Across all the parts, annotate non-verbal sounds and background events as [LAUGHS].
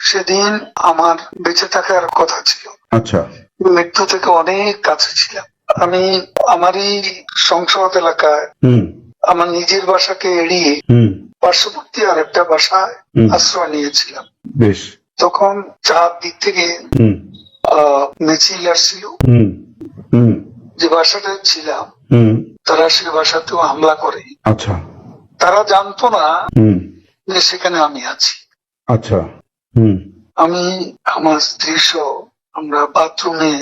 সেদিন আমার বেঁচে থাকার কথা ছিল। আচ্ছা। মৃত্যু থেকে অনেক কাছে ছিলাম। আমি আমারই সংসদ এলাকায় আমার নিজের বাসাকে এড়িয়ে পার্শ্ববর্তী আর একটা বাসায় আশ্রয় নিয়েছিলাম। বেশ। তখন চার দিক থেকে মিছিল আসছিল। যে বাসাটা ছিলাম তারা সে বাসাতেও হামলা করে। আচ্ছা। তারা জানতো না যে সেখানে আমি আছি। আচ্ছা। হুম। আমি আমার স্ত্রী সহ আমরা বাথরুমে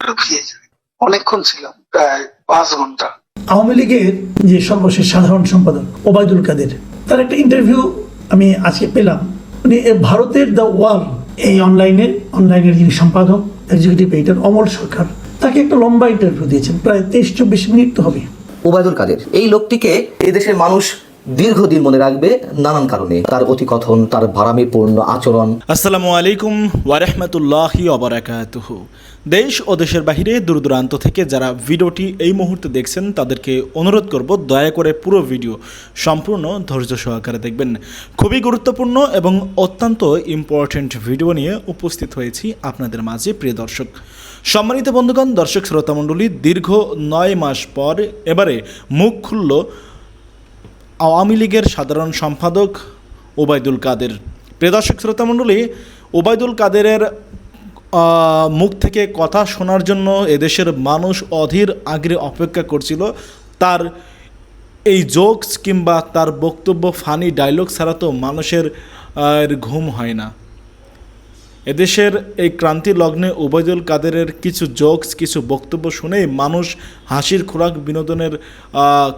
লুকিয়ে যাই। অনেকক্ষণ ছিলাম প্রায় পাঁচ ঘণ্টা। আওয়ামী লীগের যে সর্বশেষ সাধারণ সম্পাদক ওবায়দুল কাদের তার একটা ইন্টারভিউ আমি আজকে পেলাম। উনি ভারতের দ্য ওয়াল এই অনলাইনে অনলাইনের যিনি সম্পাদক এক্সিকিউটিভ এডিটর অমল সরকার তাকে একটা লম্বা ইন্টারভিউ দিয়েছেন। প্রায় তেইশ চব্বিশ মিনিট তো হবে। ওবায়দুল কাদের এই লোকটিকে এদেশের মানুষ দীর্ঘদিন মনে রাখবে নানান কারণে। তার অতিকথন, তার ভারামিপূর্ণ আচরণ। আসসালামু আলাইকুম ওয়ারহমতুল্লাহি অবরাকাতুহ দেশ ও দেশের বাহিরে দূর দূরান্ত থেকে যারা ভিডিওটি এই মুহূর্তে দেখছেন, তাদেরকে অনুরোধ করব দয়া করে পুরো ভিডিও সম্পূর্ণ ধৈর্য সহকারে দেখবেন। খুবই গুরুত্বপূর্ণ এবং অত্যন্ত ইম্পর্ট্যান্ট ভিডিও নিয়ে উপস্থিত হয়েছি আপনাদের মাঝে, প্রিয় দর্শক। সম্মানিত বন্ধুগণ দর্শক শ্রোতামণ্ডলী দীর্ঘ নয় মাস পর এবারে মুখ খুলল আওয়ামী লীগের সাধারণ সম্পাদক ওবায়দুল কাদের। প্রিয় দর্শক শ্রোতামণ্ডলী ওবায়দুল কাদেরের মুখ থেকে কথা শোনার জন্য এদেশের মানুষ অধীর আগ্রে অপেক্ষা করছিল। তার এই জোকস কিংবা তার বক্তব্য ফানি ডায়লগ ছাড়া তো মানুষের ঘুম হয় না। এদেশের এই ক্রান্তি লগ্নে ওবায়দুল কাদেরের কিছু জোকস, কিছু বক্তব্য শুনেই মানুষ হাসির খোরাক বিনোদনের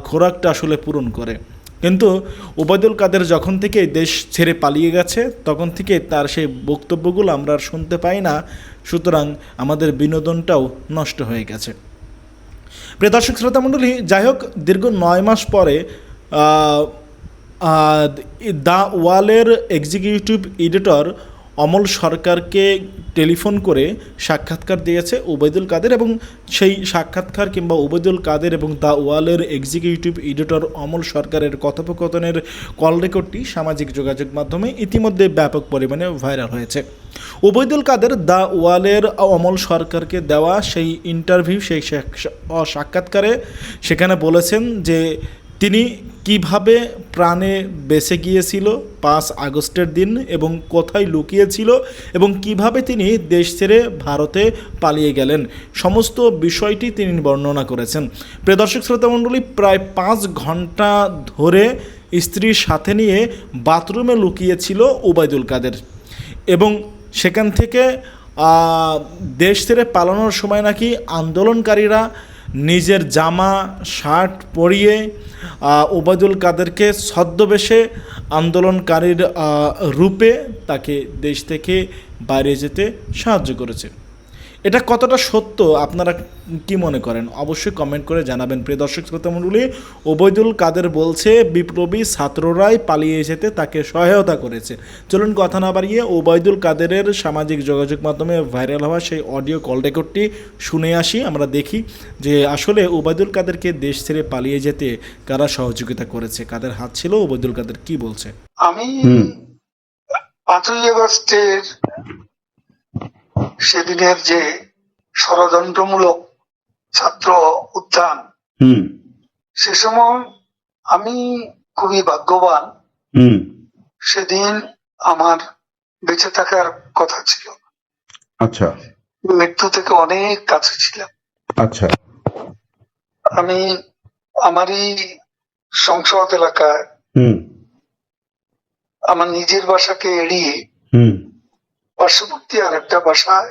খোরাকটা আসলে পূরণ করে। কিন্তু ওবায়দুল কাদের যখন থেকে দেশ ছেড়ে পালিয়ে গেছে, তখন থেকে তার সেই বক্তব্যগুলো আমরা আর শুনতে পাই না। সুতরাং আমাদের বিনোদনটাও নষ্ট হয়ে গেছে। প্রিয় দর্শক, শ্রোতা মণ্ডলী, যাই হোক, দীর্ঘ নয় মাস পরে দ্য ওয়ালের এক্সিকিউটিভ এডিটর অমল সরকারকে টেলিফোন করে সাক্ষাৎকার দিয়েছে ওবায়দুল কাদের এবং সেই সাক্ষাৎকার কিংবা ওবায়দুল কাদের এবং দ্য ওয়ালের এক্সিকিউটিভ এডিটর অমল সরকারের কথোপকথনের কল রেকর্ডটি সামাজিক যোগাযোগ মাধ্যমে ইতিমধ্যে ব্যাপক পরিমাণে ভাইরাল হয়েছে। ওবায়দুল কাদের দ্য ওয়ালের অমল সরকারকে দেওয়া সেই ইন্টারভিউ সেই সাক- সাক্ষাৎকারে সেখানে বলেছেন যে তিনি কীভাবে প্রাণে বেঁচে গিয়েছিল পাঁচ আগস্টের দিন এবং কোথায় লুকিয়েছিল এবং কীভাবে তিনি দেশ ছেড়ে ভারতে পালিয়ে গেলেন, সমস্ত বিষয়টি তিনি বর্ণনা করেছেন। প্রিয় দর্শক শ্রোতামণ্ডলী প্রায় পাঁচ ঘণ্টা ধরে স্ত্রীর সাথে নিয়ে বাথরুমে লুকিয়েছিল ওবায়দুল কাদের এবং সেখান থেকে দেশ ছেড়ে পালানোর সময় নাকি আন্দোলনকারীরা নিজের জামা, শার্ট পরিয়ে ওবায়দুল কাদেরকে ছদ্মবেশে আন্দোলনকারীর রূপে তাকে দেশ থেকে বাইরে যেতে সাহায্য করেছে। এটা কতটা সত্য আপনারা কি মনে করেন? অবশ্যই কমেন্ট করে জানাবেন। প্রিয় দর্শক শ্রোতামণ্ডলী ওবৈদুল কাদের বলছে বিপ্লবী ছাত্ররাই পালিয়ে যেতে তাকে সহায়তা করেছে। চলুন কথা না বাড়িয়ে ওবায়দুল কাদেরের সামাজিক যোগাযোগ মাধ্যমে ভাইরাল হওয়া সেই অডিও কল রেকর্ডটি শুনে আসি। আমরা দেখি যে আসলে ওবায়দুল কাদেরকে দেশ ছেড়ে পালিয়ে যেতে কারা সহযোগিতা করেছে? কাদের হাত ছিল? ওবায়দুল কাদের কি বলছে? আমি হুম। পাঁচই আগস্টের সেদিনের যে ষড়যন্ত্রমূলক ছাত্র উত্থান হুম। সে সময় আমি খুবই ভাগ্যবান। হুম। সেদিন আমার বেঁচে থাকার কথা ছিল। আচ্ছা। মৃত্যু থেকে অনেক কাছে ছিলাম। আচ্ছা। আমি আমারই সংসদ এলাকায় হুম। আমার নিজের বাসাকে এড়িয়ে হুম। পার্শ্ববর্তী আর একটা বাসায়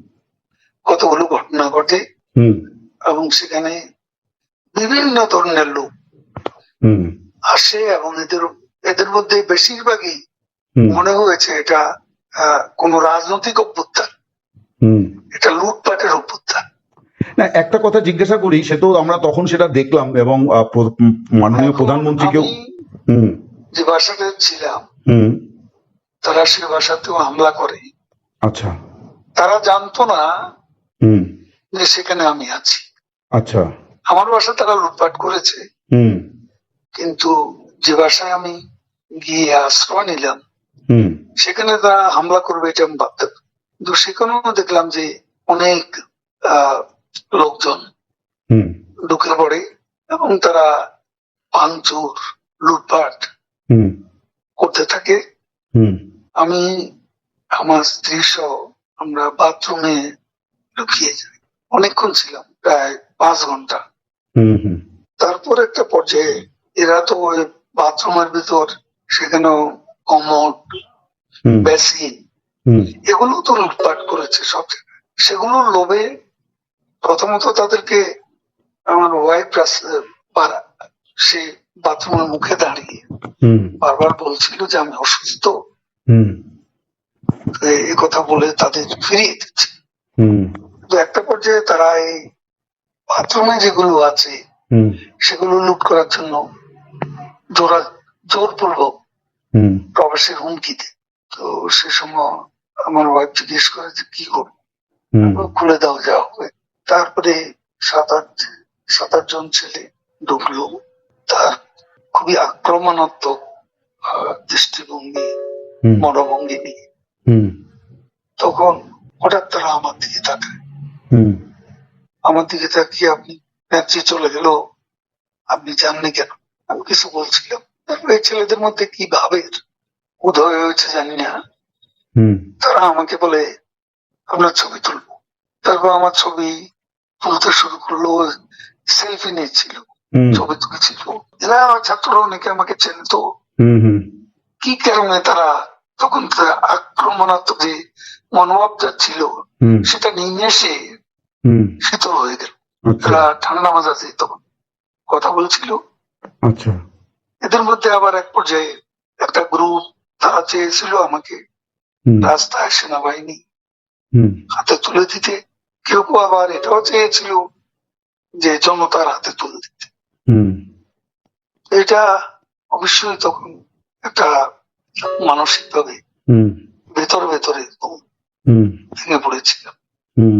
কতগুলো ঘটনা ঘটে এবং সেখানে বিভিন্ন ধরনের লোক আসে এবং এদের এদের মধ্যে বেশিরভাগই মনে হয়েছে এটা কোনো রাজনৈতিক অভ্যুত্থান। এটা লুটপাটের অভ্যুত্থান। না একটা কথা জিজ্ঞাসা করি সে তো আমরা তখন সেটা দেখলাম এবং মাননীয় প্রধানমন্ত্রীকেও যে বাসাতে ছিলাম হুম। তারা সে বাসাতেও হামলা করে। আচ্ছা। তারা জানতো না হুম। যে সেখানে আমি আছি। আচ্ছা। আমার বাসা তারা লুটপাট করেছে। হুম। কিন্তু যে বাসায় আমি গিয়ে আশ্রয় নিলাম হুম। সেখানে তারা হামলা করবে এটা আমি ভাবতে কিন্তু সেখানেও দেখলাম যে অনেক লোকজন ঢুকে পড়ে এবং তারা ভাঙচুর লুটপাট হুম। করতে থাকে। হুম। আমি আমার স্ত্রী সহ আমরা বাথরুমে লুকিয়ে যাই অনেকক্ষণ ছিলাম প্রায় পাঁচ ঘণ্টা। তারপর একটা পর্যায়ে এরা তো ওই বাথরুমের ভিতর সেখানেও হুম। বেসিন এগুলো তো লুটপাট করেছে সব সেগুলোর লোভে প্রথমত তাদেরকে আমার ওয়াইফ সে বাথরুমের মুখে দাঁড়িয়ে বারবার বলছিল যে আমি অসুস্থ। হুম। তো কথা বলে তাদের ফিরিয়ে দিচ্ছে। হুম তো একটা পর্যায়ে তারা এই বাথরুমে যেগুলো আছে সেগুলো লুট করার জন্য জোরা জোরপূর্বক হুম। প্রবেশের হুমকি দেয় তো সে সময় আমার ওয়াইফ জিজ্ঞেস করে যে কি করব? খুলে দাও যা হবে। তারপরে সাত আট সাত আট জন ছেলে ঢুকলো। তার খুবই আক্রমণাত্মক দৃষ্টিভঙ্গি মনোভঙ্গি নিয়ে। তখন হঠাৎ তারা আমার দিকে তাকায়। আমার দিকে তাকিয়ে আপনি ন্যাচি চলে গেল। আপনি জাননি কেন? আমি কিছু বলছিলাম। এই ছেলেদের মধ্যে কি ভাবের? উদয় হয়েছে জানি না। তারা আমাকে বলে আপনার ছবি তুলবো। তারপর আমার ছবি তুলতে শুরু করল সেলফি নিচ্ছিল হুম। ছবি তুলেছিল। এরা আমার ছাত্ররা অনেকে আমাকে চেনত কি কারণে তারা তখন তারা আক্রমণাত্মক যে মনোভাবটা ছিল সেটা নিয়ে এসে শীতল হয়ে গেল তারা ঠান্ডা মাজাতে তখন কথা বলছিল। আচ্ছা। এদের মধ্যে আবার এক পর্যায়ে একটা গ্রুপ তারা চেয়েছিল আমাকে রাস্তায় সেনাবাহিনী হাতে তুলে দিতে। কেউ কেউ আবার এটাও চেয়েছিল যে জনতার হাতে তুলে দিতে। এটা অবশ্যই তখন একটা মানসিক ভাবে হুম। ভেতর ভেতরে ভেঙে পড়েছিলাম হুম।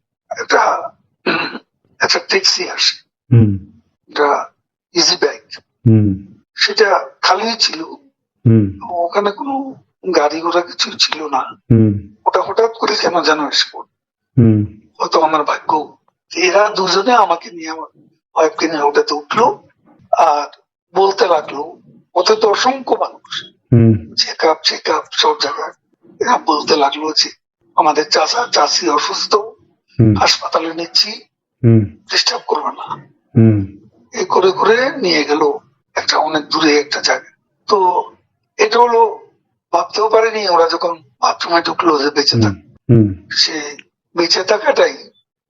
ট্যাক্সি আসে একটা ইজি ব্যাগ সেটা খালি ছিল। ওখানে কোনো গাড়ি ঘোড়া কিছু ছিল না। ওটা হঠাৎ করে কেন যেন এসে। হুম। হয়তো আমার ভাগ্য। এরা দুজনে আমাকে নিয়ে আমার ওয়াইফকে নিয়ে ওটাতে উঠল আর বলতে লাগল ওতে তো অসংখ্য মানুষ। হুম। চেক আপ চেক আপ সব জায়গায়। এরা বলতে লাগল যে আমাদের চাচা চাষি অসুস্থ। হাসপাতালে নিচ্ছি। ডিস্টার্ব করবে না। এই করে করে নিয়ে গেল একটা অনেক দূরে একটা জায়গা তো এটা হলো ভাবতেও পারেনি ওরা যখন বাথরুমে ঢুকলো যে বেঁচে থাকে। সে বেঁচে থাকাটাই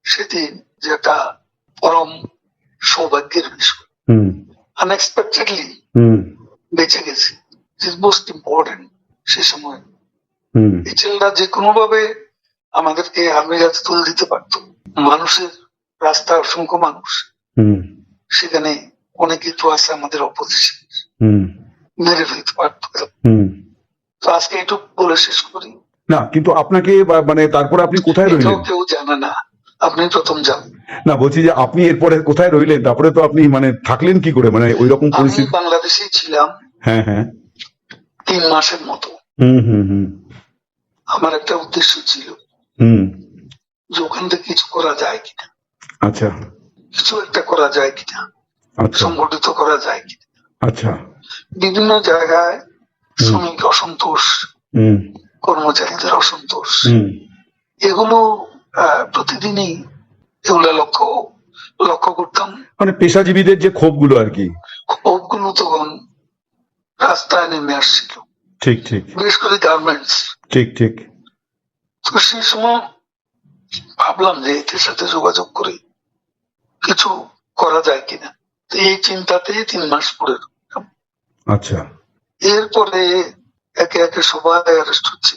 সেদিন যে একটা পরম সৌভাগ্যের বিষয়। হুম। আনএক্সপেক্টেডলি হুম। বেঁচে গেছি। মোস্ট ইম্পর্টেন্ট সে সময়। হুম। এই ছেলেরা যে কোনো ভাবে আমাদেরকে আর্মির হাতে তুলে দিতে পারতো। মানুষের রাস্তা অসংখ্য মানুষ। সেখানে অনেকে তো আছে আমাদের অপোজিশন মেরে ফেলতে পারতো। তো আজকে এটুকু বলে শেষ করি। না কিন্তু আপনাকে মানে তারপরে আপনি কোথায় রইলেন? কেউ জানে না। আপনি প্রথম জানেন না বলছি যে আপনি এরপরে কোথায় রইলেন? তারপরে তো আপনি মানে থাকলেন কি করে? মানে ওই রকম পরিস্থিতি বাংলাদেশে ছিলাম। হ্যাঁ হ্যাঁ। তিন মাসের মতো। হুম হুম হুম। আমার একটা উদ্দেশ্য ছিল হুম। যে ওখান থেকে কিছু করা যায় কিনা। আচ্ছা। কিছু একটা করা যায় কিনা? আচ্ছা। সংগঠিত করা যায় কিনা? আচ্ছা। বিভিন্ন জায়গায় শ্রমিক অসন্তোষ কর্মচারীদের অসন্তোষ। এগুলো প্রতিদিনই এগুলো লক্ষ্য লক্ষ্য করতাম। মানে পেশাজীবীদের যে ক্ষোভগুলো আর কি। ক্ষোভ ক্ষোভগুলো তখন রাস্তায় নেমে আসছিল। ঠিক ঠিক। বিশেষ করে গার্মেন্টস। ঠিক ঠিক। তো সেই সময় ভাবলাম যে এদের সাথে যোগাযোগ করে। কিছু করা যায় কিনা। এই চিন্তাতে তিন মাস পরে আচ্ছা। এরপরে একে একে সবাই অ্যারেস্ট হচ্ছে।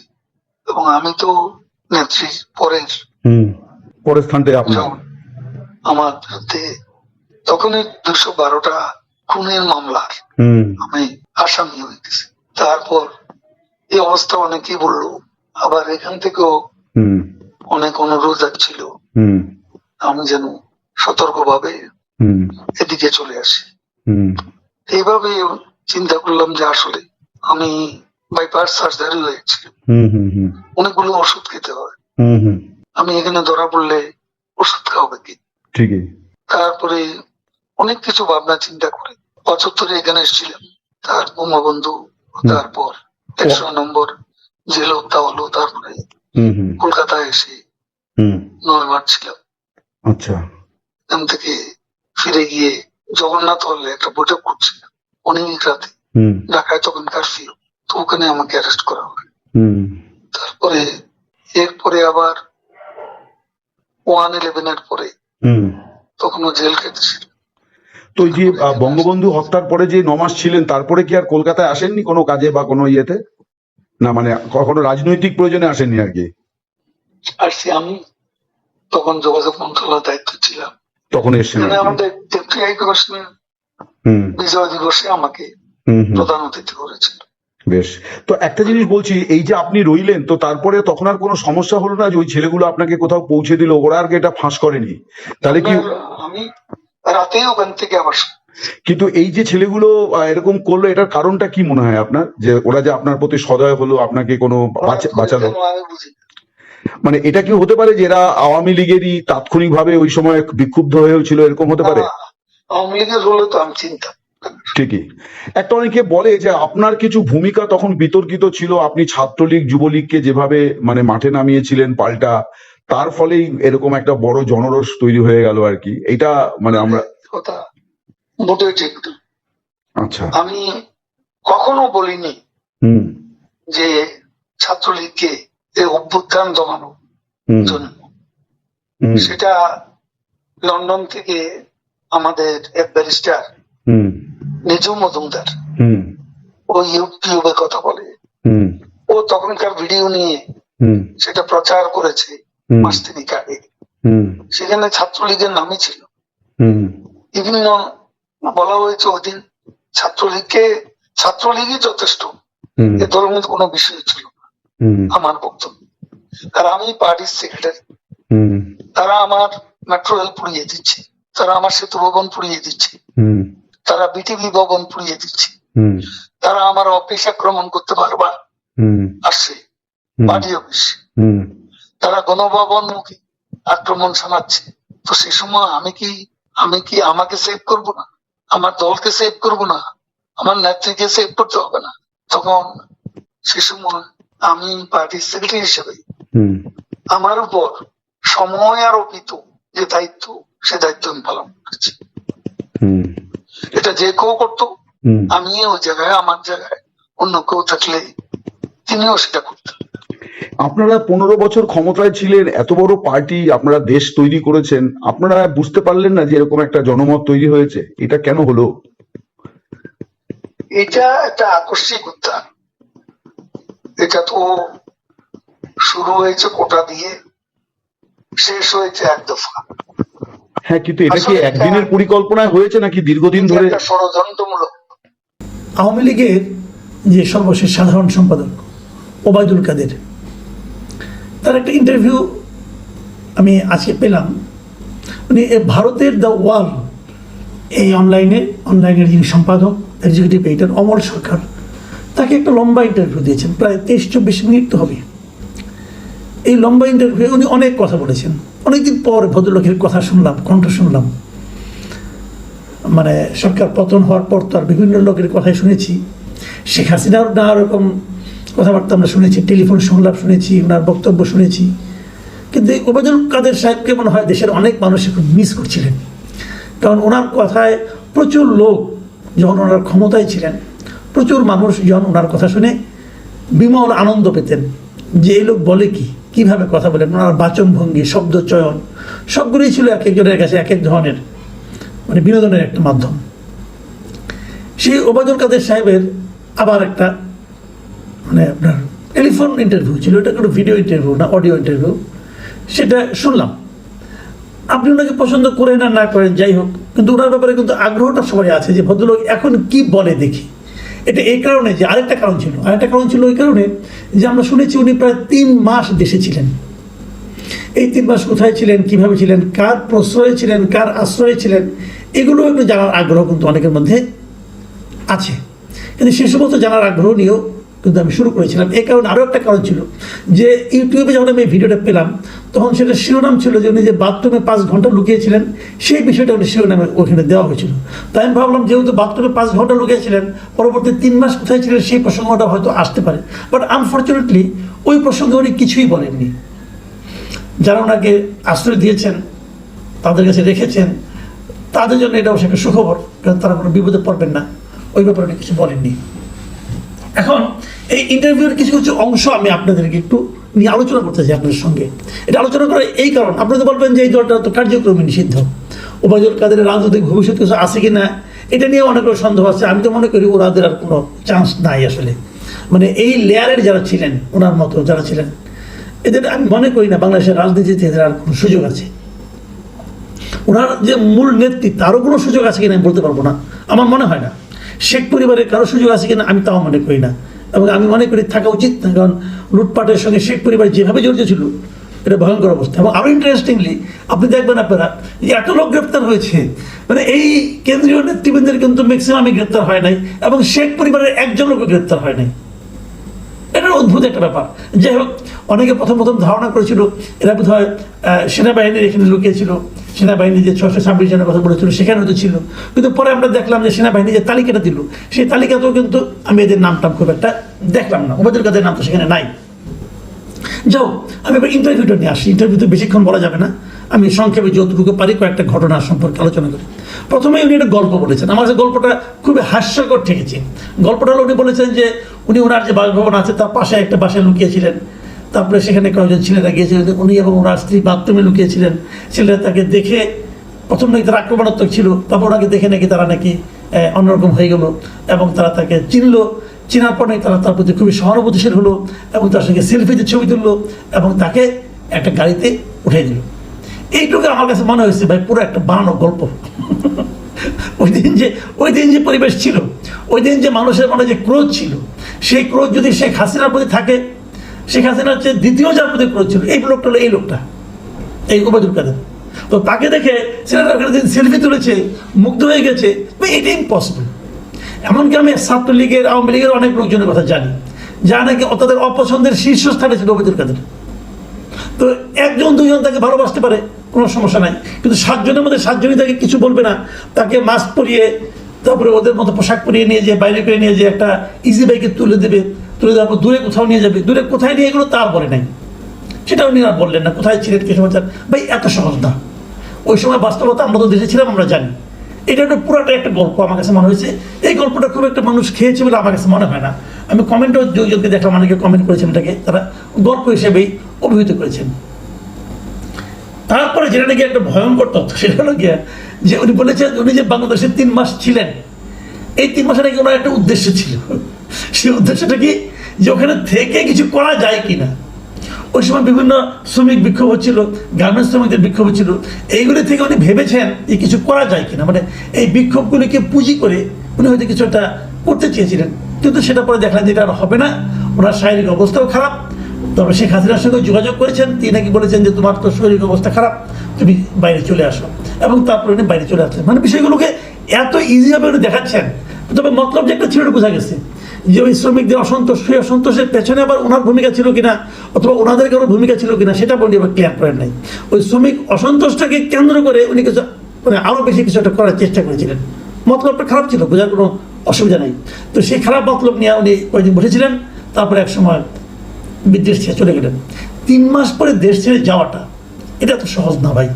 এবং আমি তো নেত্রী পরের পরের যখন আমার বিরুদ্ধে তখনই দুশো বারোটা খুনের মামলার হুম। আমি আসামি হয়ে গেছি তারপর এই অবস্থা অনেকেই বলল আবার এখান থেকেও হুম। অনেক অনুরোধ যাচ্ছিল হুম। আমি যেন সতর্কভাবে এদিকে চলে আসি। এইভাবে চিন্তা করলাম যে আসলে আমি বাইপাস সার্জারি হয়েছে। অনেকগুলো ওষুধ খেতে হয়। আমি এখানে ধরা পড়লে ওষুধ খাওয়াবে কি ঠিকই। তারপরে অনেক কিছু ভাবনা চিন্তা করে পঁচাত্তরে এখানে এসেছিলাম। তার বঙ্গবন্ধু তারপর একশো নম্বর জেল হত্যা হলো তারপরে কলকাতায় এসে হুম। নয় মার্চ ছিলাম। আচ্ছা। এখান থেকে ফিরে গিয়ে জগন্নাথ হলে একটা বৈঠক করছিলাম অনেক রাতে। ঢাকায় তখন কারফিউ তো ওখানে আমাকে অ্যারেস্ট করা হয়। তারপরে এরপরে আবার ওয়ান ইলেভেন এর পরে তখনও জেল খেটেছিল। তো যে বঙ্গবন্ধু হত্যার পরে যে নমাস ছিলেন তারপরে কি আর কলকাতায় আসেননি কোনো কাজে বা কোনো ইয়েতে? না মানে কখনো রাজনৈতিক প্রয়োজনে আসেননি আর কি? আসছি আমি তখন যোগাযোগ মন্ত্রণালয়ের দায়িত্ব ছিলাম। তখন। আমাদের বিজয় দিবসে আমাকে প্রধান অতিথি করেছিল বেশ। তো একটা জিনিস বলছি এই যে আপনি রইলেন তো তারপরে তখন আর কোনো সমস্যা হলো না যে ওই ছেলেগুলো আপনাকে কোথাও পৌঁছে দিল ওরা আর কি এটা ফাঁস করেনি? তাহলে কি আমি রাতে ওখান থেকে আবার কিন্তু এই যে ছেলেগুলো এরকম করল এটার কারণটা কি মনে হয় আপনার? যে ওরা যে আপনার প্রতি সদয় হলো আপনাকে কোনো বাঁচা- বাঁচালো। মানে এটা কি হতে পারে যে এরা আওয়ামী লীগেরই তাৎক্ষণিকভাবে ওই সময় বিক্ষুব্ধ হয়েছিল এরকম হতে পারে? আওয়ামী লীগের হলে তো আমি চিন্তা ঠিকই। একটা অনেকে বলে যে আপনার কিছু ভূমিকা তখন বিতর্কিত ছিল আপনি ছাত্রলীগ যুবলীগকে যেভাবে মানে মাঠে নামিয়েছিলেন পাল্টা তার ফলেই এরকম একটা বড় জনরস তৈরি হয়ে গেল আর কি। এটা মানে আমরা কথা মোটেও ঠিক আচ্ছা। আমি কখনো বলিনি হুম। যে ছাত্রলীগকে এই অভ্যুত্থান দমানো জন্য। সেটা লন্ডন থেকে আমাদের এক ব্যারিস্টার হুম। নিজু মজুমদার। ও ইউটিউবে কথা বলে। ও তখনকার ভিডিও নিয়ে সেটা প্রচার করেছে মাস তিনিক আগে। সেখানে ছাত্রলীগের নামই ছিল। হুম। বিভিন্ন বলা হয়েছে ওদিন ছাত্রলীগকে ছাত্রলীগই যথেষ্ট। এ ধরনের কোনো বিষয় ছিল আমার বক্তব্য আর আমি পার্টির সেক্রেটারি তারা আমার মেট্রো রেল পুড়িয়ে দিচ্ছে। তারা আমার সেতু ভবন পুড়িয়ে দিচ্ছে। তারা বিটিভি ভবন পুড়িয়ে দিচ্ছে। তারা আমার অফিস আক্রমণ করতে পারবা আসছে। Party office. তারা গণভবন মুখী আক্রমণ শোনাচ্ছে তো সে সময় আমি কি আমি কি আমাকে সেভ করব না? আমার দলকে সেভ করব না? আমার নেত্রীকে সেভ করতে হবে না? তখন সে সময় আমি পার্টির সেক্রেটারি হিসেবে আমার উপর সময় আরোপিত যে দায়িত্ব সে দায়িত্ব আমি পালন করেছি। এটা যে কেউ করতো আমি ওই জায়গায় আমার জায়গায় অন্য কেউ থাকলে তিনিও সেটা করতেন। আপনারা পনেরো বছর ক্ষমতায় ছিলেন এত বড় পার্টি আপনারা দেশ তৈরি করেছেন আপনারা বুঝতে পারলেন না যে এরকম একটা জনমত তৈরি হয়েছে এটা কেন হলো? এটা একটা আকস্মিক উত্থান এটা তো শুরু হয়েছে কোটা দিয়ে শেষ হয়েছে এক দফা। হ্যাঁ কিন্তু এটা কি একদিনের পরিকল্পনায় হয়েছে নাকি দীর্ঘদিন ধরে? ষড়যন্ত্রমূলক। আওয়ামী লীগের যে সর্বশেষ সাধারণ সম্পাদক ওবায়দুল কাদের তার একটা ইন্টারভিউ আমি আজকে পেলাম। উনি এ ভারতের দ্য ওয়ার্ল্ড এই অনলাইনে অনলাইনের যিনি সম্পাদক এক্সিকিউটিভ এডিটর অমল সরকার তাকে একটা লম্বা ইন্টারভিউ দিয়েছেন, প্রায় তেইশ চব্বিশ মিনিট তো হবে। এই লম্বা ইন্টারভিউ উনি অনেক কথা বলেছেন। অনেকদিন পর ভদ্রলোকের কথা শুনলাম, কণ্ঠ শুনলাম। মানে সরকার পতন হওয়ার পর তো আর বিভিন্ন লোকের কথাই শুনেছি। শেখ হাসিনার না ওরকম কথাবার্তা আমরা শুনেছি, টেলিফোন সংলাপ শুনেছি, ওনার বক্তব্য শুনেছি। কিন্তু ওবায়দুল কাদের সাহেবকে মনে হয় দেশের অনেক মানুষ একটু মিস করছিলেন। কারণ ওনার কথায় প্রচুর লোক, যখন ওনার ক্ষমতায় ছিলেন প্রচুর মানুষজন ওনার কথা শুনে বিমল আনন্দ পেতেন যে এই লোক বলে কি? কীভাবে কথা বলেন? ওনার বাচনভঙ্গি শব্দ চয়ন, সবগুলোই ছিল এক একজনের কাছে এক এক ধরনের মানে বিনোদনের একটা মাধ্যম। সেই ওবায়দুল কাদের সাহেবের আবার একটা মানে আপনার টেলিফোন ইন্টারভিউ ছিল। এটা কোনো ভিডিও ইন্টারভিউ না অডিও ইন্টারভিউ সেটা শুনলাম। আপনি ওনাকে পছন্দ করেন আর না করেন, যাই হোক, কিন্তু ওনার ব্যাপারে কিন্তু আগ্রহটা সবাই আছে যে ভদ্রলোক এখন কি বলে দেখি। এটা এই কারণে যে আরেকটা কারণ ছিল, আরেকটা কারণ ছিল ওই কারণে যে আমরা শুনেছি উনি প্রায় তিন মাস দেশে ছিলেন। এই তিন মাস কোথায় ছিলেন, কীভাবে ছিলেন, কার প্রশ্রয়ে ছিলেন, কার আশ্রয়ে ছিলেন, এগুলো একটু জানার আগ্রহ কিন্তু অনেকের মধ্যে আছে। কিন্তু সে সমস্ত জানার আগ্রহ নিয়েও কিন্তু আমি শুরু করেছিলাম। এই কারণে আরও একটা কারণ ছিল যে ইউটিউবে যখন আমি ভিডিওটা পেলাম, তখন সেটা শিরোনাম ছিল যে উনি যে বাথরুমে পাঁচ ঘণ্টা লুকিয়েছিলেন, সেই বিষয়টা উনি শিরোনামে ওখানে দেওয়া হয়েছিল। তাই আমি ভাবলাম যেহেতু বাথরুমে পাঁচ ঘণ্টা লুকিয়েছিলেন, পরবর্তী তিন মাস কোথায় ছিলেন সেই প্রসঙ্গটা হয়তো আসতে পারে। বাট আনফর্চুনেটলি ওই প্রসঙ্গে উনি কিছুই বলেননি। যারা ওনাকে আশ্রয় দিয়েছেন, তাদের কাছে রেখেছেন, তাদের জন্য এটা অবশ্যই সুখবর, কারণ তারা কোনো বিপদে পড়বেন না। ওই ব্যাপারে কিছু বলেননি। এখন এই ইন্টারভিউর কিছু কিছু অংশ আমি আপনাদেরকে একটু নিয়ে আলোচনা করতে চাই আপনাদের সঙ্গে। এটা আলোচনা করার এই কারণ আপনারা তো বলবেন যে এই দলটা তো কার্যক্রমে নিষিদ্ধ। ওবায়দুল কাদের রাজনৈতিক ভবিষ্যৎ কিছু আছে কি না এটা নিয়ে অনেক সন্দেহ আছে। আমি তো মনে করি ওনাদের আর কোনো চান্স নাই আসলে। মানে এই লেয়ারের যারা ছিলেন, ওনার মতো যারা ছিলেন, এদের আমি মনে করি না বাংলাদেশের রাজনীতিতে এদের আর কোনো সুযোগ আছে। ওনার যে মূল নেতৃত্ব আরও কোনো সুযোগ আছে কিনা আমি বলতে পারব না। আমার মনে হয় না। শেখ পরিবারের কারও সুযোগ আছে কিনা, আমি তাও মনে করি না। এবং আমি মনে করি থাকা উচিত না, কারণ লুটপাটের সঙ্গে শেখ পরিবার যেভাবে জড়িত ছিল, এটা ভয়ঙ্কর অবস্থা। এবং আরও ইন্টারেস্টিংলি আপনি দেখবেন আপনারা, যে এত লোক গ্রেপ্তার হয়েছে মানে এই কেন্দ্রীয় নেতৃবৃন্দের কিন্তু ম্যাক্সিমামই গ্রেপ্তার হয় নাই, এবং শেখ পরিবারের একজন লোক গ্রেপ্তার হয় নাই। এটা অদ্ভুত একটা ব্যাপার। যাই হোক অনেকে প্রথম প্রথম ধারণা করেছিল, এরা বোধ হয় সেনাবাহিনীর এখানে লুকিয়েছিল, সেনাবাহিনী যে ছশো ছাব্বিশ জনের কথা বলেছিল, সেখানে হয়তো ছিল। কিন্তু পরে আমরা দেখলাম যে সেনাবাহিনী যে তালিকাটা দিল, সেই তালিকাতেও কিন্তু আমি এদের নামটাম খুব একটা দেখলাম না, ওবায়দুল কাদের নাম তো সেখানে নাই। যাও, আমি এবার ইন্টারভিউটা নিয়ে আসি। ইন্টারভিউতে বেশিক্ষণ বলা যাবে না। আমি সংক্ষেপে যতটুকু পারি কয়েকটা ঘটনা সম্পর্কে আলোচনা করি। প্রথমে উনি একটা গল্প বলেছেন। আমার কাছে গল্পটা খুবই হাস্যকর ঠেকেছে। গল্পটা হলো উনি বলেছেন যে, উনি ওনার যে বাসভবন আছে, তার পাশে একটা বাসায় লুকিয়েছিলেন। তারপরে সেখানে কয়েকজন ছেলেরা গিয়েছিলেন উনি এবং ওনার স্ত্রী বাথরুমে লুকিয়েছিলেন। ছেলেরা তাকে দেখে প্রথম নাকি তারা আক্রমণাত্মক ছিল, তারপর ওনাকে দেখে নাকি তারা নাকি অন্যরকম হয়ে গেল এবং তারা তাকে চিনলো। চেনার পরে তারা তার প্রতি খুবই সহানুভূতিশীল হলো এবং তার সঙ্গে সেলফিতে ছবি তুললো এবং তাকে একটা গাড়িতে উঠে দিল। এইটুকু আমার কাছে মনে হয়েছে, ভাই, পুরো একটা বানানো গল্প। [LAUGHS] ওই দিন যে, ওই দিন যে পরিবেশ ছিল, ওই দিন যে মানুষের মনে যে ক্রোধ ছিল, সেই ক্রোধ যদি শেখ হাসিনার প্রতি থাকে শেখ হাসিনার চেয়ে দ্বিতীয় যার প্রতি ক্রোধ ছিল এই লোকটা হলো এই লোকটা, এই ওবায়দুল কাদের। তো তাকে দেখে ছেলেরা সেলফি তুলেছে, মুগ্ধ হয়ে গেছে এটা ইম্পসিবল এমনকি আমি ছাত্রলীগের, আওয়ামী লীগের অনেক লোকজনের কথা জানি যা নাকি তাদের অপছন্দের শীর্ষস্থানে ছিল ওবায়দুল কাদের। তো একজন দুজন তাকে ভালোবাসতে পারে, কোনো সমস্যা নাই। কিন্তু সাতজনের মধ্যে সাতজনই তাকে কিছু বলবে না, তাকে মাস্ক পরিয়ে, তারপরে ওদের মতো পোশাক পরিয়ে নিয়ে যে বাইরে করে নিয়ে যে একটা ইজি বাইকে তুলে দেবে। তুলে তারপর দূরে কোথাও নিয়ে যাবে। দূরে কোথায় নিয়ে এগুলো তার বলে নাই। সেটাও উনি আর বললেন না। কোথায় ছিলেন, কে সমাচার? ভাই, এত সহজ না। ওই সময় বাস্তবতা আমরা তো দেশে ছিলাম আমরা জানি। এটা একটা পুরাটা একটা গল্প আমার কাছে মনে হয়েছে। এই গল্পটা খুব একটা মানুষ খেয়েছে বলে আমার কাছে মনে হয় না। আমি কমেন্টও দুজনকে দেখলাম, অনেকে কমেন্ট করেছেন এটাকে। তারা গল্প হিসেবেই অভিহিত করেছেন। তারপরে যেটা নাকি একটা ভয়ঙ্কর তথ্য, সেটা হলো গিয়া যে উনি বলেছেন, উনি যে বাংলাদেশে তিন মাস ছিলেন, এই তিন মাসে নাকি ওনার একটা উদ্দেশ্য ছিল। সেই উদ্দেশ্যটা কি? যে ওখানে থেকে কিছু করা যায় কিনা? ওই সময় বিভিন্ন শ্রমিক বিক্ষোভ হচ্ছিল গার্মেন্টস শ্রমিকদের বিক্ষোভ হচ্ছিল। এইগুলি থেকে উনি ভেবেছেন যে কিছু করা যায় কিনা। মানে এই বিক্ষোভগুলিকে পুঁজি করে উনি হয়তো কিছু একটা করতে চেয়েছিলেন। কিন্তু সেটা পরে দেখলেন যে এটা আর হবে না। ওনার শারীরিক অবস্থাও খারাপ। তবে শেখ হাসিনার সঙ্গে যোগাযোগ করেছেন। তিনি নাকি বলেছেন যে, তোমার তো শারীরিক অবস্থা খারাপ, তুমি বাইরে চলে আসো। এবং তারপরে উনি বাইরে চলে আসলেন। মানে বিষয়গুলোকে এত ইজিভাবে উনি দেখাচ্ছেন। তবে মতলব যে একটা ছিল বোঝা গেছে। যে ওই শ্রমিকদের অসন্তোষ, সেই অসন্তোষের পেছনে আবার ওনার ভূমিকা ছিল কিনা, অথবা ওনাদের কারও ভূমিকা ছিল কিনা, সেটা উনি আবার ক্লিয়ার করেন নাই। ওই শ্রমিক অসন্তোষটাকে কেন্দ্র করে উনি কিছু মানে আরও বেশি কিছু একটা করার চেষ্টা করেছিলেন। মতলবটা খারাপ ছিল, বোঝার কোনো অসুবিধা নেই। তো সেই খারাপ মতলব নিয়ে উনি কয়েকদিন বসেছিলেন, তারপরে এক সময় বিদেশ ছেড়ে চলে গেলেন। তিন মাস পরে দেশ ছেড়ে যাওয়াটা, এটা তো সহজ না ভাই।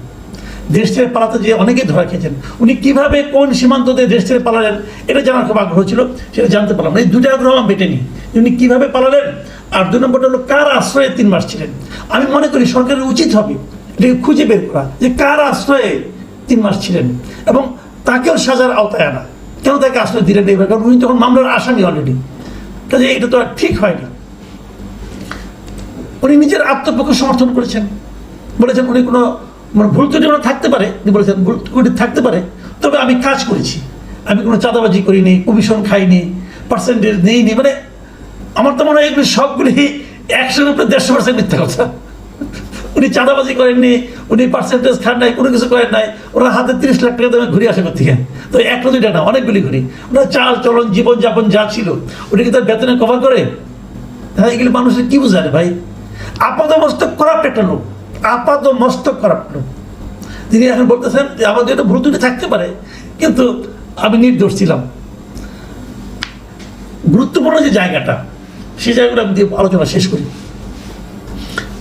দেশ ছেড়ে পালাতে যে অনেকেই ধরা খেয়েছেন। উনি কীভাবে কোন সীমান্ত দিয়ে দেশ ছেড়ে পালালেন, এটা জানার খুব আগ্রহ ছিল, সেটা জানতে পারলাম। এই দুটো আগ্রহ আমার বেটেনি উনি কীভাবে পালালেন আর দুই নম্বরটা হলো, কার আশ্রয়ে তিন মাস ছিলেন? আমি মনে করি সরকারের উচিত হবে এটাকে খুঁজে বের করা যে কার আশ্রয়ে তিন মাস ছিলেন এবং তাকেও সাজার আওতায় আনা। কেন তাকে আশ্রয় দিলেন এইভাবে কারণ উনি তখন মামলার আসামি অলরেডি কাজে এটা তো আর ঠিক হয়নি। উনি নিজের আত্মপক্ষ সমর্থন করেছেন। বলেছেন উনি কোনো মানে ভুল ত্রুটি ওনার থাকতে পারে উনি বলেছেন ভুল ত্রুটি থাকতে পারে, তবে আমি কাজ করেছি। আমি কোনো চাঁদাবাজি করিনি, কমিশন খাইনি পার্সেন্টেজ নেইনি মানে আমার তো মনে হয় এগুলি সবগুলি একশোর উপরে দেড়শো পার্সেন্ট মিথ্যা কথা। উনি চাঁদাবাজি করেননি, উনি পার্সেন্টেজ খান নাই, কোনো কিছু করেন নাই ওরা হাতে তিরিশ লাখ টাকা দামে ঘুরে আসে থেকে? তো এক দুইটা না অনেকগুলি ঘুরি। ওনার চাল, চলন, জীবনযাপন যা ছিল ওটা কি তার বেতনে কভার করে? হ্যাঁ এগুলি মানুষের কি বোঝারে ভাই? আপাত মস্তক করাপ্ট একটা লোক। আপাত মস্তক করাপ্ট তিনি এখন বলতেছেন যে আমাদের একটা ভুল ত্রুটি থাকতে পারে, কিন্তু আমি নির্দোষ ছিলাম। গুরুত্বপূর্ণ যে জায়গাটা, সেই জায়গাটা আমি আলোচনা শেষ করি।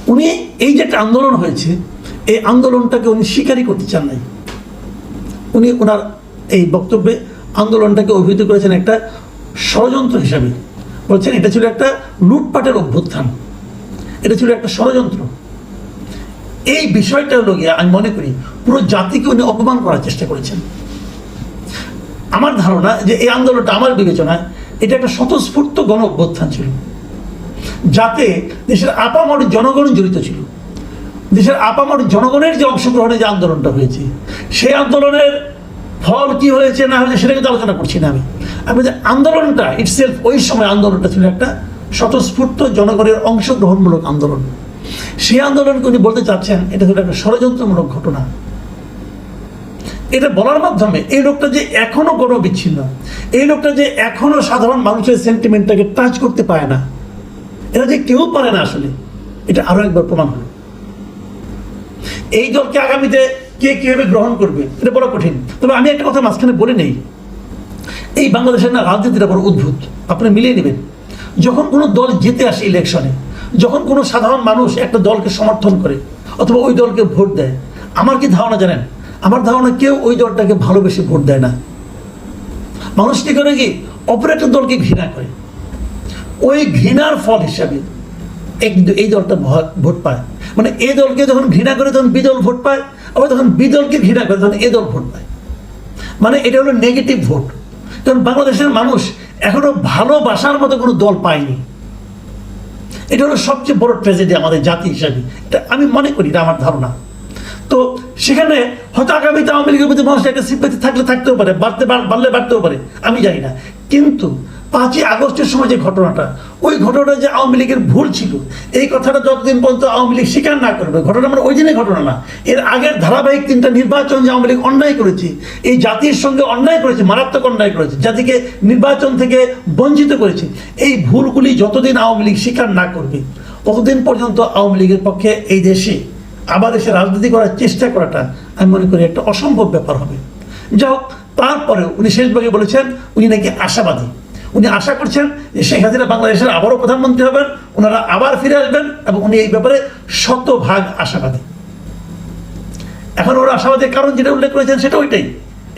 উনি এই যে একটা আন্দোলন হয়েছে, এই আন্দোলনটাকে উনি স্বীকারই করতে চান নাই। উনি ওনার এই বক্তব্যে আন্দোলনটাকে অভিহিত করেছেন একটা ষড়যন্ত্র হিসাবে। বলছেন, এটা ছিল একটা লুটপাটের অভ্যুত্থান। এটা ছিল একটা ষড়যন্ত্র। এই বিষয়টা হলো গিয়ে আমি মনে করি, পুরো জাতিকে উনি অপমান করার চেষ্টা করেছেন। আমার ধারণা যে এই আন্দোলনটা আমার বিবেচনায় এটা একটা স্বতঃস্ফূর্ত গণ অভ্যুত্থান ছিল। যাতে দেশের আপামর জনগণ জড়িত ছিল। দেশের আপামর জনগণের যে অংশগ্রহণে যে আন্দোলনটা হয়েছে, সেই আন্দোলনের ফল কি হয়েছে না হয়েছে সেটা কিন্তু আলোচনা করছি না আমি। আমি যে আন্দোলনটা ইটসেলফ ওই সময় আন্দোলনটা ছিল একটা স্বতঃস্ফূর্ত জনগণের অংশগ্রহণমূলক আন্দোলন। সেই আন্দোলনকে উনি বলতে চাচ্ছেন, এটা ছিল একটা ষড়যন্ত্রমূলক ঘটনা। এটা বলার মাধ্যমে এই লোকটা যে এখনও কোনো বিচ্ছিন্ন এই লোকটা যে এখনও সাধারণ মানুষের সেন্টিমেন্টটাকে টাচ করতে পারে না এরা যে কেউ পারে না আসলে, এটা আরও একবার প্রমাণ হলো। এই দলকে আগামীতে কে কীভাবে গ্রহণ করবে, এটা বড় কঠিন। তবে আমি একটা কথা মাঝখানে বলে নেই। এই বাংলাদেশের না রাজনীতিটা বড় উদ্ভুত আপনি মিলিয়ে নেবেন। যখন কোনো দল জিতে আসে ইলেকশনে যখন কোনো সাধারণ মানুষ একটা দলকে সমর্থন করে অথবা ওই দলকে ভোট দেয়, আমার কি ধারণা জানেন? আমার ধারণা কেউ ওই দলটাকে ভালোবেসে ভোট দেয় না। মানুষ কি করে কি? অপর একটা দলকে ঘৃণা করে। ওই ঘৃণার ফল হিসাবে এই দলটা ভোট পায়। মানে এই দলকে যখন ঘৃণা করে, তখন বিদল ভোট পায়, আবার যখন বিদলকে ঘৃণা করে, তখন এ দল ভোট পায়। মানে এটা হলো নেগেটিভ ভোট কারণ বাংলাদেশের মানুষ এখনও ভালোবাসার মতো কোনো দল পায়নি। এটা হলো সবচেয়ে বড় ট্র্যাজেডি আমাদের জাতি হিসাবে। আমি মনে করি, এটা আমার ধারণা। তো সেখানে হয়তো আগামীতে আওয়ামী লীগের প্রতি মানুষের একটা সিম্পাতি থাকলে থাকতেও পারে, বাড়তে বাড়লে বাড়তেও পারে, আমি জানি না। কিন্তু পাঁচই আগস্টের সময় যে ঘটনাটা, ওই ঘটনাটা যে আওয়ামী লীগের ভুল ছিল, এই কথাটা যতদিন পর্যন্ত আওয়ামী লীগ স্বীকার না করবে ঘটনা মানে ওই দিনের ঘটনা না, এর আগের ধারাবাহিক তিনটা নির্বাচন যে আওয়ামী লীগ অন্যায় করেছে, এই জাতির সঙ্গে অন্যায় করেছে, মারাত্মক অন্যায় করেছে, জাতিকে নির্বাচন থেকে বঞ্চিত করেছে, এই ভুলগুলি যতদিন আওয়ামী লীগ স্বীকার না করবে, ততদিন পর্যন্ত আওয়ামী লীগের পক্ষে এই দেশে, আবার দেশে রাজনীতি করার চেষ্টা করাটা আমি মনে করি একটা অসম্ভব ব্যাপার হবে। যাই হোক, তারপরেও উনি শেষভাগে বলেছেন, উনি নাকি আশাবাদী। উনি আশা করছেন যে শেখ হাসিনা বাংলাদেশের আবারও প্রধানমন্ত্রী হবেন ওনারা আবার ফিরে আসবেন এবং উনি এই ব্যাপারে শতভাগ আশাবাদী। এখন ওরা আশাবাদের কারণ যেটা উল্লেখ করেছেন সেটা ওইটাই।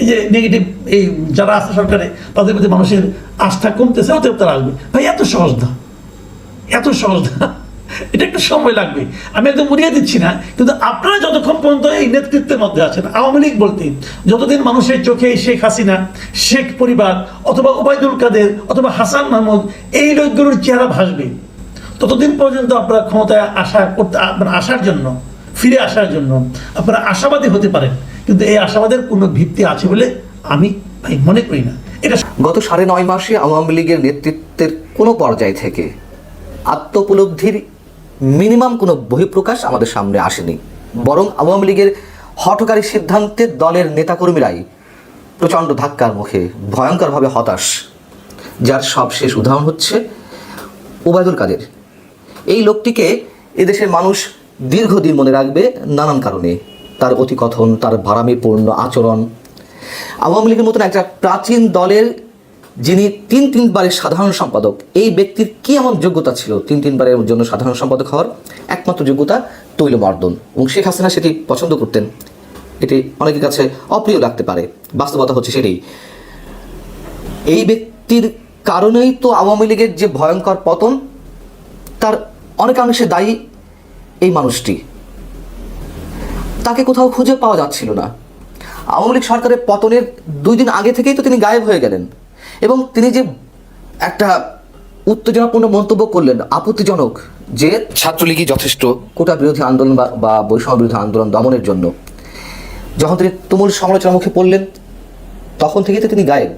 এই যে নেগেটিভ এই যারা আছে সরকারে, তাদের প্রতি মানুষের আস্থা কমতেছে, অতএব তারা আসবে। ভাই, এত সহজ না এত সহজ না এটা একটু সময় লাগবে। আমি একদম উড়িয়ে দিচ্ছি না, কিন্তু আপনারা যতক্ষণ পর্যন্ত এই নেতৃত্বের মধ্যে আছেন, আওয়ামী লীগ বলতে, যতদিন মানুষের চোখে শেখ হাসিনা, শেখ পরিবার, অথবা ওবায়দুল কাদের, অথবা হাসান মাহমুদ, এই লোকগুলোর চেহারা ভাসবে। ততদিন পর্যন্ত আপনারা ক্ষমতায় আশা করতে আপনার আসার জন্য, ফিরে আসার জন্য আপনারা আশাবাদী হতে পারেন, কিন্তু এই আশাবাদের কোনো ভিত্তি আছে বলে আমি ভাই মনে করি না। এটা গত সাড়ে নয় মাসে আওয়ামী লীগের নেতৃত্বের কোনো পর্যায় থেকে আত্মোপলব্ধির মিনিমাম কোনো বহিঃপ্রকাশ আমাদের সামনে আসেনি। বরং আওয়ামী লীগের হঠকারী সিদ্ধান্তে দলের নেতাকর্মীরাই প্রচণ্ড ধাক্কার মুখে ভয়ঙ্করভাবে হতাশ। যার সবশেষ উদাহরণ হচ্ছে ওবায়দুল কাদের। এই লোকটিকে এদেশের মানুষ দীর্ঘদিন মনে রাখবে নানান কারণে। তার অতিকথন, তার ভারামিপূর্ণ আচরণ। আওয়ামী লীগের মতন একটা প্রাচীন দলের যিনি তিন তিনবারের সাধারণ সম্পাদক, এই ব্যক্তির কি এমন যোগ্যতা ছিল তিন তিনবারের জন্য সাধারণ সম্পাদক হওয়ার? একমাত্র যোগ্যতা তৈলবর্ধন এবং শেখ হাসিনা সেটি পছন্দ করতেন। এটি অনেকের কাছে অপ্রিয় লাগতে পারে। বাস্তবতা হচ্ছে সেটাই। এই ব্যক্তির কারণেই তো আওয়ামী লীগের যে ভয়ঙ্কর পতন, তার অনেকাংশে দায়ী এই মানুষটি। তাকে কোথাও খুঁজে পাওয়া যাচ্ছিল না। আওয়ামী লীগ সরকারের পতনের দুই দিন আগে থেকেই তো তিনি গায়েব হয়ে গেলেন। এবং তিনি যে একটা উত্তেজনাপূর্ণ মন্তব্য করলেন আপত্তিজনক যে ছাত্রলীগই যথেষ্ট। কোটা বিরোধী আন্দোলন বা- বৈষম্য বিরোধী আন্দোলন দমনের জন্য। যখন তিনি তুমুল সমালোচনার মুখে পড়লেন তখন থেকে তো তিনি গায়েব।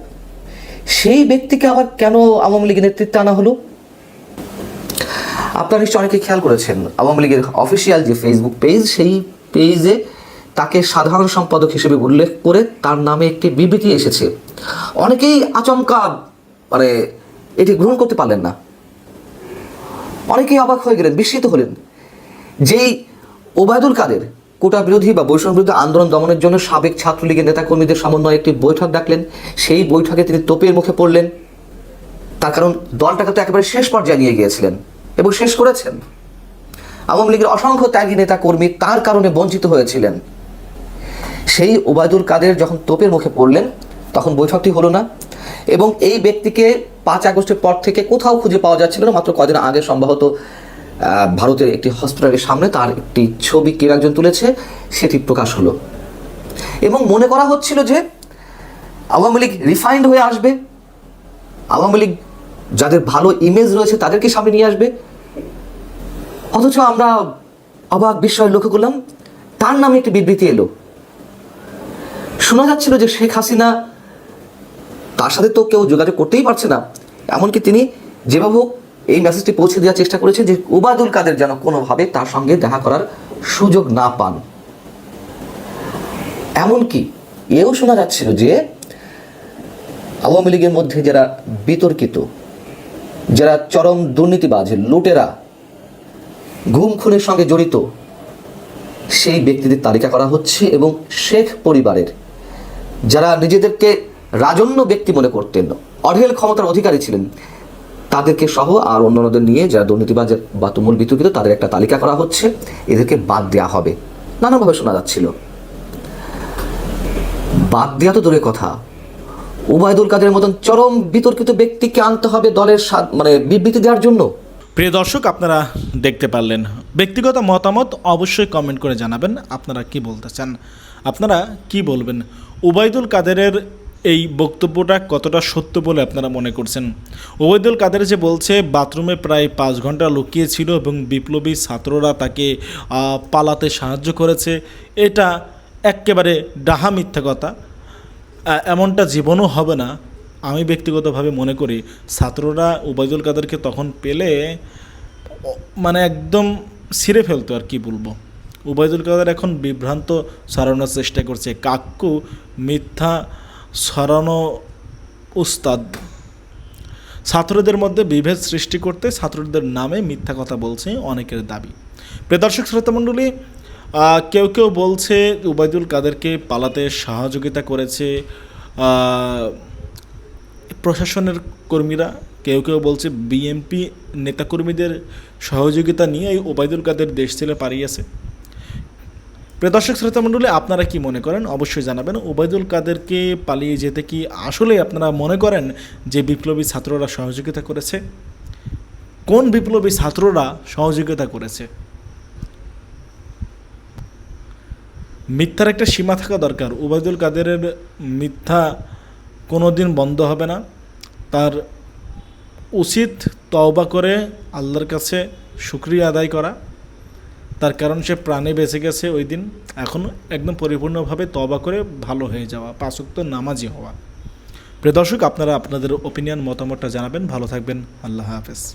সেই ব্যক্তিকে আবার কেন আওয়ামী লীগের নেতৃত্বে আনা হলো? আপনারা নিশ্চয় অনেকে খেয়াল করেছেন আওয়ামী লীগের অফিসিয়াল যে ফেসবুক পেজ সেই পেজে তাকে সাধারণ সম্পাদক হিসেবে উল্লেখ করে তার নামে একটি বিবৃতি এসেছে। অনেকেই আচমকা মানে এটি গ্রহণ করতে পারলেন না। অনেকেই অবাক হয়ে গেলেন, বিস্মিত হলেন। যেই ওবায়দুল কাদের কোটা বিরোধী বা বৈষম্য বিরোধী আন্দোলন দমনের জন্য সাবেক ছাত্রলীগের নেতাকর্মীদের সমন্বয়ে একটি বৈঠক ডাকলেন, সেই বৈঠকে তিনি তোপের মুখে পড়লেন। তার কারণ, দলটাকে তো একেবারে শেষ পর্যায়ে নিয়ে গিয়েছিলেন এবং শেষ করেছেন। আওয়ামী লীগের অসংখ্য ত্যাগী নেতা কর্মী তার কারণে বঞ্চিত হয়েছিলেন। সেই ওবায়দুল কাদের যখন তোপের মুখে পড়লেন তখন বৈঠকটি হলো না। এবং এই ব্যক্তিকে পাঁচ আগস্টের পর থেকে কোথাও খুঁজে পাওয়া যাচ্ছিল না, মাত্র কদিন আগে সম্ভবত ভারতের একটি হসপিটালের সামনে তার একটি ছবি কেউ একজন তুলেছে, সেটি প্রকাশ হলো। এবং মনে করা হচ্ছিল যে আওয়ামী লীগ রিফাইন্ড হয়ে আসবে। আওয়ামী লীগ যাদের ভালো ইমেজ রয়েছে তাদেরকে সামনে নিয়ে আসবে। অথচ আমরা অবাক বিস্ময় লক্ষ্য করলাম, তার নামে একটি বিবৃতি এলো। শোনা যাচ্ছিল যে শেখ হাসিনা তার সাথে তো কেউ যোগাযোগ করতেই পারছে না। এমনকি তিনি যেভাবে হোক এই মেসেজটি পৌঁছে দেওয়ার চেষ্টা করেছেন যে উবাদুল কাদের যেন কোনোভাবে তার সঙ্গে দেখা করার সুযোগ না পান। এমনকি এও শোনা যাচ্ছিল যে আওয়ামী লীগের মধ্যে যারা বিতর্কিত, যারা চরম দুর্নীতিবাজ, লুটেরা, ঘুম খুনের সঙ্গে জড়িত, সেই ব্যক্তিদের তালিকা করা হচ্ছে এবং শেখ পরিবারের যারা নিজেদেরকে রাজন্য ব্যক্তি মনে করতেন। অঢেল ক্ষমতার অধিকারী ছিলেন। তাদেরকে সহ আর অন্যান্যদের নিয়ে যারা দুর্নীতিবাজ বা তুমুল বিতর্কিত, তাদের একটা তালিকা করা হচ্ছে। এদেরকে বাদ দেওয়া হবে। নানাভাবে শোনা যাচ্ছিল। বাদ দেওয়া তো দূরের কথা। উবায়দুল কাদের মতন চরম বিতর্কিত ব্যক্তিকে আনতে হবে দলের মানে বিবৃতি দেওয়ার জন্য। প্রিয় দর্শক, আপনারা দেখতে পারলেন। ব্যক্তিগত মতামত অবশ্যই কমেন্ট করে জানাবেন। আপনারা কি বলতে চান? আপনারা কি বলবেন? উবাইদুল কাদেরের এই বক্তব্যটা কতটা সত্য বলে আপনারা মনে করছেন? ওবায়দুল কাদের যে বলছে, বাথরুমে প্রায় পাঁচ ঘণ্টা লুকিয়েছিল এবং বিপ্লবী ছাত্ররা তাকে পালাতে সাহায্য করেছে, এটা একেবারে ডাহা মিথ্যা কথা। এমনটা জীবনও হবে না। আমি ব্যক্তিগতভাবে মনে করি, ছাত্ররা উবায়দুল কাদেরকে তখন পেলে মানে একদম ছিঁড়ে ফেলতো আর কি বলব। উবায়দুল কাদের এখন বিভ্রান্ত সারানোর চেষ্টা করছে। কাক্কু মিথ্যা ছড়ানো উস্তাদ। ছাত্রদের মধ্যে বিভেদ সৃষ্টি করতে ছাত্রদের নামে মিথ্যা কথা বলছে অনেকের দাবি। প্রিয়দর্শক শ্রোতামণ্ডলী কেউ কেউ বলছে উবায়দুল কাদেরকে পালাতে সহযোগিতা করেছে প্রশাসনের কর্মীরা। কেউ কেউ বলছে বিএমপি নেতাকর্মীদের সহযোগিতা নিয়ে এই ওবায়দুল কাদের দেশ ছেড়ে পালিয়েছে প্রিয় দর্শক শ্রোতামণ্ডলী আপনারা কি মনে করেন? অবশ্যই জানাবেন। ওবায়দুল কাদেরকে পালিয়ে যেতে কি আসলে আপনারা মনে করেন যে বিপ্লবী ছাত্ররা সহযোগিতা করেছে? কোন বিপ্লবী ছাত্ররা সহযোগিতা করেছে? মিথ্যার একটা সীমা থাকা দরকার। ওবায়দুল কাদেরের মিথ্যা কোনো দিন বন্ধ হবে না। তার উচিত তওবা করে আল্লাহর কাছে শুক্রিয়া আদায় করা। তার কারণ সে প্রাণে বেঁচে গেছে ওই দিন। এখন একদম পরিপূর্ণভাবে তবা করে ভালো হয়ে যাওয়া পাঁচক্ত নামাজি হওয়া। প্রিয় দর্শক, আপনারা আপনাদের ওপিনিয়ন মতামতটা জানাবেন। ভালো থাকবেন। আল্লাহ হাফেজ।